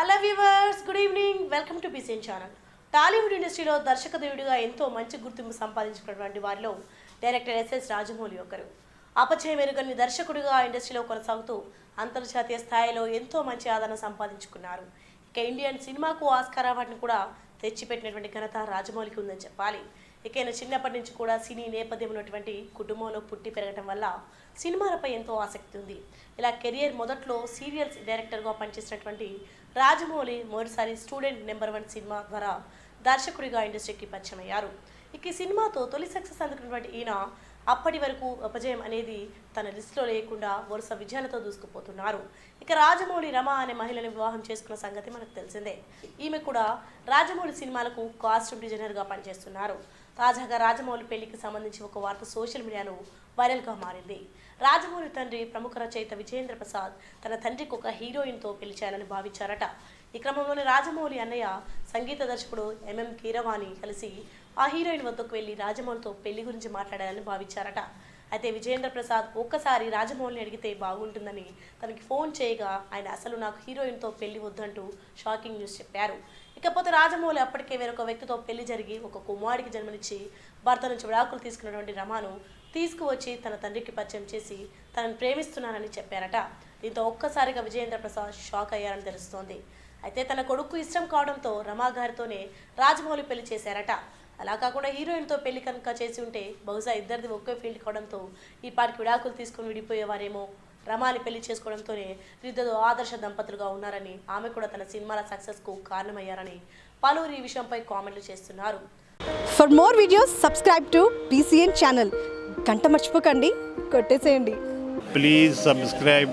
Hello viewers good evening welcome to BCN channel Tollywood ఇండస్ట్రీలో దర్శకదేవుడిగా ఎంతో మంచి గుర్తింపు సంపాదించుకున్నటువంటి వారిలో డైరెక్టర్ ఎస్ఎస్ రాజమౌళి ఒకరు. అపచయం ఎరుగని దర్శకుడిగా ఇండస్ట్రీలో కొనసాగుతూ అంతర్జాతీయ స్థాయిలో ఎంతో మంచి ఆదరణ సంపాదించుకున్నారు. ఇక ఇండియన్ సినిమాకు ఆస్కార్ అవార్డును కూడా తెచ్చిపెట్టినటువంటి ఘనత రాజమౌళికి ఉందని చెప్పాలి. ఇక ఈయన చిన్నప్పటి నుంచి కూడా సినీ నేపథ్యం ఉన్నటువంటి కుటుంబంలో పుట్టి పెరగటం వల్ల సినిమాలపై ఎంతో ఆసక్తి ఉంది. ఇలా కెరియర్ మొదట్లో సీరియల్స్ డైరెక్టర్గా పనిచేసినటువంటి రాజమౌళి మొదటిసారి స్టూడెంట్ నెంబర్ వన్ సినిమా ద్వారా దర్శకుడిగా ఇండస్ట్రీకి పరిచయం అయ్యారు. ఇక ఈ సినిమాతో తొలి సక్సెస్ అందుకున్నటువంటి ఈయన అప్పటి వరకు అపజయం అనేది తన లిస్టులో లేకుండా వరుస విజయాలతో దూసుకుపోతున్నారు. ఇక రాజమౌళి రమ అనే మహిళను వివాహం చేసుకున్న సంగతి మనకు తెలిసిందే. ఈమె కూడా రాజమౌళి సినిమాలకు కాస్ట్యూమ్ డిజైనర్గా పనిచేస్తున్నారు. తాజాగా రాజమౌళి పెళ్ళికి సంబంధించి ఒక వార్త సోషల్ మీడియాలో వైరల్గా మారింది. రాజమౌళి తండ్రి ప్రముఖ రచయిత విజయేంద్ర ప్రసాద్ తన తండ్రికి ఒక హీరోయిన్తో పెళ్ళి చేయాలని భావించారట. ఈ క్రమంలోనే రాజమౌళి అన్నయ్య సంగీత దర్శకుడు ఎంఎం కీరవాణి కలిసి ఆ హీరోయిన్ వద్దకు వెళ్ళి రాజమౌళితో పెళ్ళి గురించి మాట్లాడాలని భావించారట. అయితే విజయేంద్ర ప్రసాద్ ఒక్కసారి రాజమౌళిని అడిగితే బాగుంటుందని తనకి ఫోన్ చేయగా ఆయన అసలు నాకు హీరోయిన్తో పెళ్ళి వద్దంటూ షాకింగ్ న్యూస్ చెప్పారు. ఇకపోతే రాజమౌళి అప్పటికే వేరొక వ్యక్తితో పెళ్ళి జరిగి ఒక కుమారుడికి జన్మనిచ్చి భర్త నుంచి విడాకులు తీసుకున్నటువంటి రమాను తీసుకువచ్చి తన తండ్రికి పరిచయం చేసి తనను ప్రేమిస్తున్నానని చెప్పారట. దీంతో ఒక్కసారిగా విజయేంద్ర ప్రసాద్ షాక్ అయ్యారని తెలుస్తోంది. అయితే తన కొడుకు ఇష్టం కావడంతో రమా గారితోనే రాజమౌళి పెళ్ళి చేశారట. అలా కాకుండా హీరోయిన్తో పెళ్ళి కనుక చేసి ఉంటే బహుశా ఇద్దరిది ఒకే ఫీల్డ్ కావడంతో ఈ పాటికి విడాకులు తీసుకుని విడిపోయేవారేమో. రమాని పెళ్ళి చేసుకోవడంతోనే వీరిద్దరు ఆదర్శ దంపతులుగా ఉన్నారని ఆమె కూడా తన సినిమాల సక్సెస్కు కారణమయ్యారని పలువురు ఈ విషయంపై కామెంట్లు చేస్తున్నారు. For more videos subscribe to BCN channel గంట మర్చిపోకండి. కొట్టేసేయండి. Please subscribe